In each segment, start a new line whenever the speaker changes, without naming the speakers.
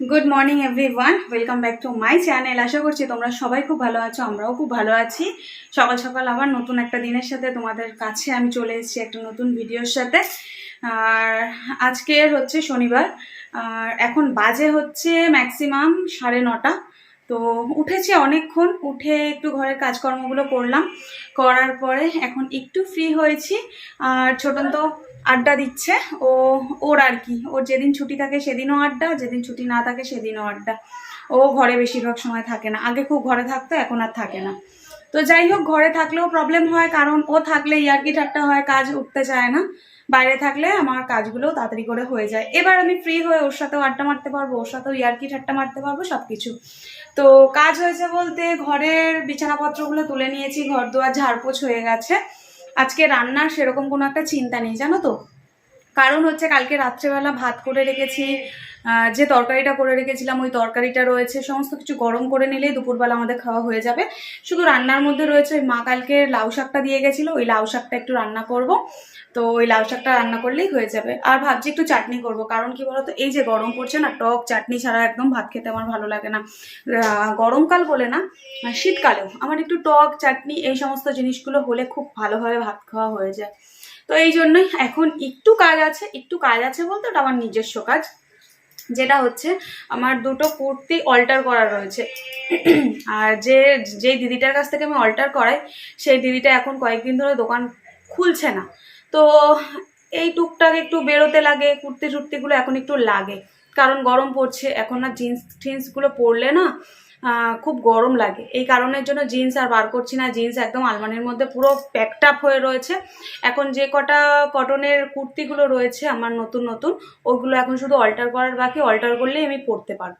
Good morning everyone welcome back to my channel আশা করছি তোমরা সবাই খুব ভালো আছো, আমরাও খুব ভালো আছি। সকাল সকাল আবার নতুন একটা দিনের সাথে তোমাদের কাছে আমি চলে এসেছি একটা নতুন ভিডিওর সাথে। আর আজকের হচ্ছে শনিবার, আর এখন বাজে হচ্ছে ম্যাক্সিমাম সাড়ে নটা। তো উঠেছি অনেকক্ষণ, উঠে একটু ঘরের কাজকর্মগুলো করলাম। করার পরে এখন একটু ফ্রি হয়েছি। আর ছোটন তো আড্ডা দিচ্ছে। ও, ওর আর কি। ওর যেদিন ছুটি থাকে সেদিনও আড্ডা, যেদিন ছুটি না থাকে সেদিনও আড্ডা। ও ঘরে বেশিরভাগ সময় থাকে না। আগে খুব ঘরে থাকতো, এখন আর থাকে না। তো যাই হোক, ঘরে থাকলেও প্রবলেম হয়, কারণ ও থাকলে ইয়ার্কি ঠাট্টা হয়, কাজ উঠতে চায় না। বাইরে থাকলে আমার কাজগুলো তাড়াতাড়ি করে হয়ে যায়। এবার আমি ফ্রি হয়ে ওর সাথেও আড্ডা মারতে পারব, ওর সাথেও ইয়ার্কি ঠাট্টা মারতে পারব সব কিছু তো কাজ হয়েছে বলতে ঘরের বিছানাপত্রগুলো তুলে নিয়েছি, ঘর দুয়ার ঝাড়পোছ হয়ে গেছে। আজকে রান্নার সেরকম কোনো একটা চিন্তা নেই, জানো তো? কারণ হচ্ছে কালকে রাত্রেবেলা ভাত করে রেখেছি যে তরকারিটা করে রেখেছিলাম, ওই তরকারিটা রয়েছে। সমস্ত কিছু গরম করে নিলেই দুপুরবেলা আমাদের খাওয়া হয়ে যাবে। শুধু রান্নার মধ্যে রয়েছে, ওই মা কালকে লাউ শাকটা দিয়ে গেছিল, ওই লাউ শাকটা একটু রান্না করব। তো ওই লাউ শাকটা রান্না করলেই হয়ে যাবে। আর ভাবছি একটু চাটনি করব, কারণ কি বলতো, এই যে গরম পড়ছে না, টক চাটনি ছাড়া একদম ভাত খেতে আমার ভালো লাগে না। গরমকাল বলে না শীতকালেও। আমার একটু টক চাটনি, এই সমস্ত জিনিসগুলো হলে খুব ভালোভাবে ভাত খাওয়া হয়ে যায়। তো এই জন্যই এখন একটু কাজ আছে, একটু কাজ আছে বলতে ওটা আমার নিজস্ব কাজ। যেটা হচ্ছে আমার দুটো কুর্তি অল্টার করা রয়েছে। আর যে যেই দিদিটার কাছ থেকে আমি অল্টার করাই, সেই দিদিটা এখন কয়েকদিন ধরে দোকান খুলছে না। তো এই টুকটাক একটু বেরোতে লাগে কুর্তি টুর্তিগুলো এখন একটু লাগে। কারণ গরম পড়ছে, এখন আর জিন্স টিন্সগুলো পরলে না খুব গরম লাগে। এই কারণের জন্য জিন্স আর বার করছি না। জিন্স একদম আলমারির মধ্যে পুরো প্যাকড আপ হয়ে রয়েছে। এখন যে কটা কটনের কুর্তিগুলো রয়েছে, আমার নতুন নতুন, ওগুলো এখন শুধু অল্টার করার বাকি। অল্টার করলেই আমি পরতে পারব।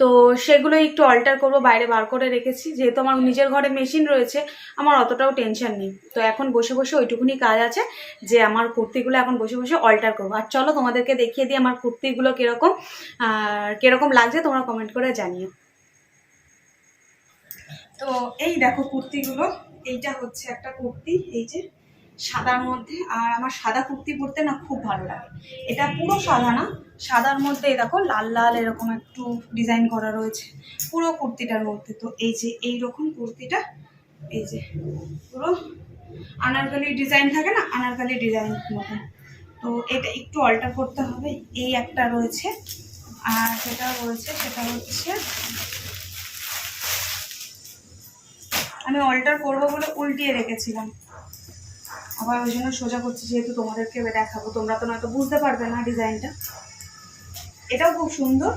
তো সেগুলো একটু অল্টার করব, বাইরে বার করে রেখেছি। যেহেতু আমার নিজের ঘরে মেশিন রয়েছে, আমার অতটাও টেনশন নেই। তো এখন বসে বসে ওইটুকুনি কাজ আছে, যে আমার কুর্তিগুলো এখন বসে বসে অল্টার করব। আর চলো তোমাদেরকে দেখিয়ে দিই আমার কুর্তিগুলো কীরকম কীরকম লাগছে, তোমরা কমেন্ট করে জানিও। তো এই দেখো কুর্তিগুলো, এইটা হচ্ছে একটা কুর্তি, এই যে সাদার মধ্যে। আর আমার সাদা কুর্তি পরতে না খুব ভালো লাগে। এটা পুরো সাদা না, সাদার মধ্যে দেখো লাল লাল এরকম একটু ডিজাইন করা রয়েছে পুরো কুর্তিটার মধ্যে। তো এই যে এই রকম কুর্তিটা, এই যে পুরো আনারকালি ডিজাইন থাকে না, আনারকালি ডিজাইন মতন। তো এটা একটু অল্টার করতে হবে, এই একটা রয়েছে। আর যেটা রয়েছে সেটা হচ্ছে আমি অল্টার করব বলে উল্টিয়ে রেখেছিলাম। আবার ওই জন্য সোজা করছি যেহেতু তোমাদেরকে দেখাবো, তোমরা তো নয়তো বুঝতে পারবে না ডিজাইনটা। এটাও খুব সুন্দর।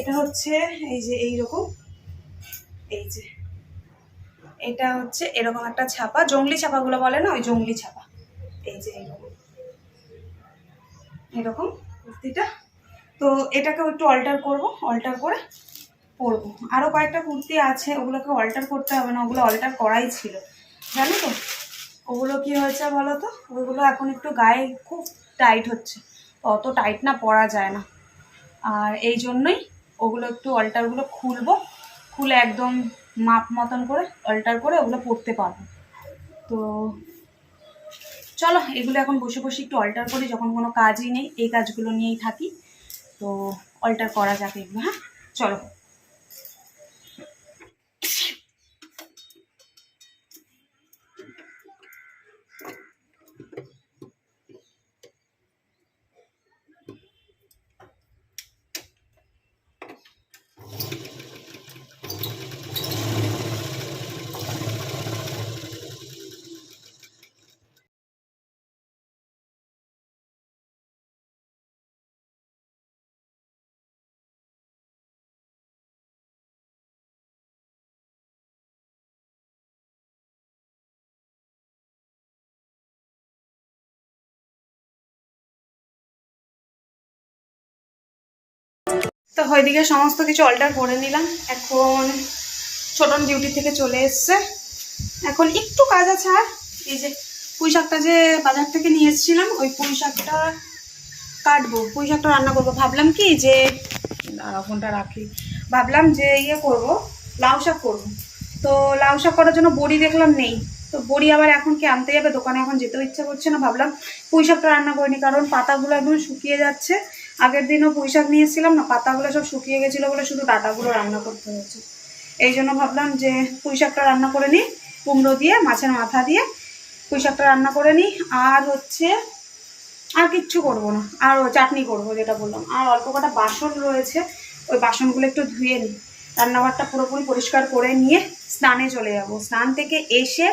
এটা হচ্ছে এই যে এই রকম এই যে। এটা হচ্ছে এরকম একটা ছাপা, জঙ্গলি ছাপাগুলো বলে না, ওই জঙ্গলি ছাপা। এই যে এইরকম। এরকম কুর্তিটা। তো এটাকেও একটু অল্টার করব অল্টার করে পরবো আরও কয়েকটা কুর্তি আছে, ওগুলোকে অল্টার করতে হবে না, ওগুলো অল্টার করাই ছিল। জানো তো? ওগুলো কি হয়েছে বলো তো? ওগুলো এখন একটু গায়ে খুব টাইট হচ্ছে। অত টাইট না, পরা যায় না। আর এই জন্যই ওগুলো একটু অল্টারগুলো খুলবো। খুলে একদম মাপ মতন করে অল্টার করে ওগুলো পরতে পারব। তো চলো, এগুলো এখন বসে বসে একটু অল্টার করি, যখন কোনো কাজই নেই, এই কাজগুলো নিয়েই থাকি। তো অল্টার করা যাক এগুলো হ্যাঁ? চলো। তো ওইদিকে সমস্ত কিছু অল্টার করে নিলাম। এখন ছোটন ডিউটি থেকে চলে এসছে। এখন একটু কাজ আছে আর। এই যে পুঁই শাকটা যে বাজার থেকে নিয়ে এসেছিলাম, ওই পুঁই শাকটা কাটবো। পুঁই শাকটা রান্না করব। ভাবলাম কি যে দাঁড়া ফোনটা রাখি। ভাবলাম যে ইয়ে করব, লাউ শাক করব। তো লাউ শাক করার জন্য বড়ি দেখলাম নেই। তো বড়ি আবার এখন কি আনতে যাবে? দোকানে এখন যেতেও ইচ্ছা করছে না। ভাবলাম পুঁইশাকটা রান্না করিনি কারণ পাতাগুলো একদম শুকিয়ে যাচ্ছে। আগের দিনও পুঁই শাক নিয়ে এসেছিলাম না, পাতাগুলো সব শুকিয়ে গেছিল বলে শুধু ডাটাগুলো রান্না করতে হয়েছে। এই জন্য ভাবলাম যে পুঁইশাকটা রান্না করে নিই কুমড়ো দিয়ে, মাছের মাথা দিয়ে পুঁই শাকটা রান্না করে নিই আর হচ্ছে আর কিচ্ছু করব না, আর চাটনি করব যেটা বললাম। আর অল্প কটা বাসন রয়েছে, ওই বাসনগুলো একটু ধুয়ে নিই রান্নাঘরটা পুরোপুরি পরিষ্কার করে নিয়ে স্নানে চলে যাব। স্নান থেকে এসে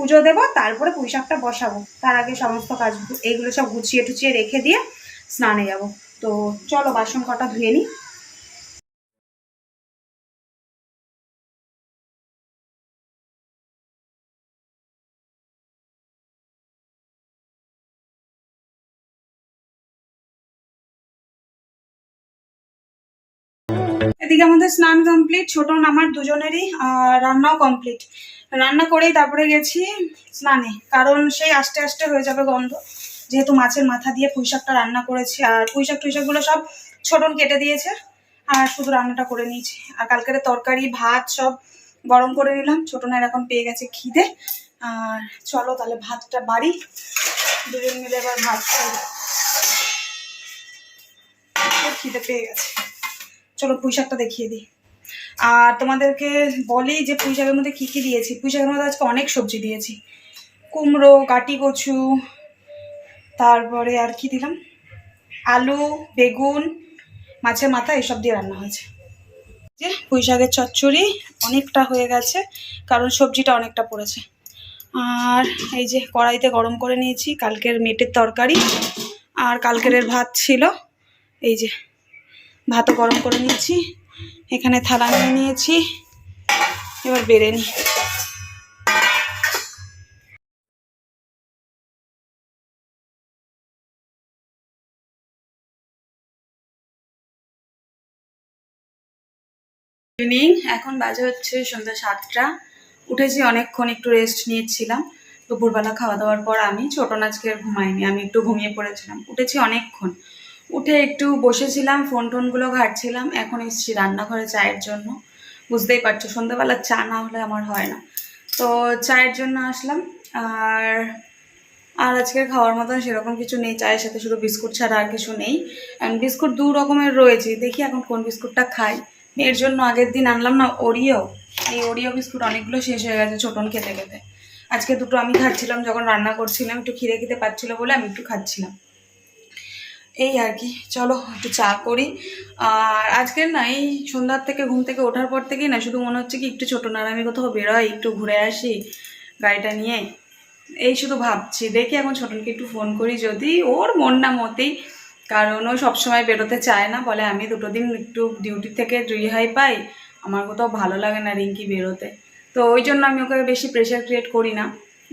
পুজো দেবো, তারপরে পুঁই শাকটা বসাবো। তার আগে সমস্ত কাজ এইগুলো সব গুছিয়ে টুচিয়ে রেখে দিয়ে স্নানে যাব। তো চলো বাসন কটা ধুয়ে নিই। এদিকে আমাদের স্নান কমপ্লিট ছোট আমার দুজনেরই রান্নাও কমপ্লিট রান্না করেই তারপরে গেছি স্নানে, কারণ সেই আস্তে আস্তে হয়ে যাবে গন্ধ। যেহেতু মাছের মাথা দিয়ে পুঁইশাকটা রান্না করেছি, আর পুঁইশাক টুইশাকগুলো সব ছোটন কেটে দিয়েছে, আর শুধু রান্নাটা করে নিয়েছি। আর কালকের তরকারি, ভাত সব গরম করে নিলাম, ছোটনের এখন পেয়ে গেছে খিদে। আর চলো তাহলে ভাতটা বাড়ি, দুজন মিলে এবার ভাত খিদে পেয়ে গেছে। চলো পুঁই শাকটা দেখিয়ে দিই। আর তোমাদেরকে বলি যে পুঁই শাকের মধ্যে কী কী দিয়েছি? পুঁই শাকের মধ্যে আজকে অনেক সবজি দিয়েছি। কুমড়ো কাটি কচু, তারপরে আর কি দিলাম? আলু, বেগুন, মাছের মাথা এসব দিয়ে রান্না হয়েছে। যে পুঁই শাকের চচ্চড়ি অনেকটা হয়ে গেছে, কারণ সবজিটা অনেকটা পড়েছে। আর এই যে কড়াইতে গরম করে নিয়েছি, কালকের মেটের তরকারি। আর কালকের ভাত ছিল, এই যে ভাতও গরম করে নিয়েছি। এখানে থালা নিয়ে নিয়েছি। এবার বেড়ে নিই। ইভিনিং এখন বাজে হচ্ছে সন্ধ্যা সাতটা। উঠেছি অনেকক্ষণ একটু রেস্ট নিয়েছিলাম। দুপুরবেলা খাওয়া দাওয়ার পর আমি, ছোট নাচকে ঘুমাইনি, আমি একটু ঘুমিয়ে পড়েছিলাম। উঠেছি অনেকক্ষণ। উঠে একটু বসেছিলাম ফোন টোনগুলো ঘাটছিলাম, এখন এসেছি রান্নাঘরে চায়ের জন্য। বুঝতেই পারছ, সন্ধ্যাবেলা চা না হলে আমার হয় না। তো চায়ের জন্য আসলাম, আর আর আজকের খাওয়ার মতন সেরকম কিছু নেই, চায়ের সাথে শুধু বিস্কুট ছাড়া আর কিছু নেই। অ্যান্ড বিস্কুট দু রকমের রয়েছে, দেখি এখন কোন বিস্কুটটা খাই। এর জন্য আগের দিন আনলাম না ওরিও এই ওরিও বিস্কুট অনেকগুলো শেষ হয়ে গেছে ছোটন খেতে খেতে। আজকে দুটো আমি খাচ্ছিলাম, যখন রান্না করছিলাম, একটু খিদে খেতে পাচ্ছিল বলে আমি একটু খাচ্ছিলাম। এই আর কি, চলো একটু চা করি। আর আজকের না, এই সন্ধ্যার থেকে, ঘুম থেকে ওঠার পর থেকেই না, শুধু মনে হচ্ছে কি একটু ছোটো না আমি কোথাও বেরোই একটু ঘুরে আসি গাড়িটা নিয়ে। এই শুধু ভাবছি, দেখি এখন ছোটনকে একটু ফোন করি, যদি ওর মন না মতেই, কারণ ও সবসময় বেরোতে চায় না, বলে আমি দুটো দিন একটু ডিউটি থেকে রিহাই পাই, আমার কোথাও ভালো লাগে না রিঙ্কি বেরোতে। তো ওই জন্য আমি ওকে বেশি প্রেশার ক্রিয়েট করি না।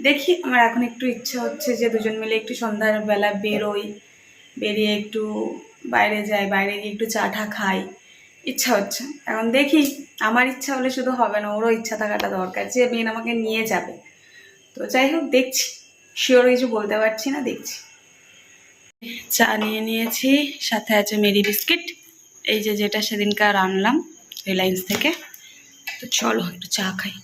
দেখি, আমার এখন একটু ইচ্ছা হচ্ছে যে দুজন মিলে একটু সন্ধ্যার বেলা বেরোই। বেরিয়ে একটু বাইরে যাই, বাইরে গিয়ে একটু চা টা খাই। ইচ্ছা হচ্ছে। এখন দেখি, আমার ইচ্ছা হলে শুধু হবে না, ওরও ইচ্ছা থাকাটা দরকার যে মেন আমাকে নিয়ে যাবে। তো যাই হোক, দেখছি। শিওর কিছু বলতে পারছি না, দেখছি। চা নিয়ে নিয়েছি, সাথে আছে মেরি বিস্কিট। এই যে যেটা সেদিনকার আনলাম, রিলায়েন্স থেকে। তো চলো, একটু চা খাই।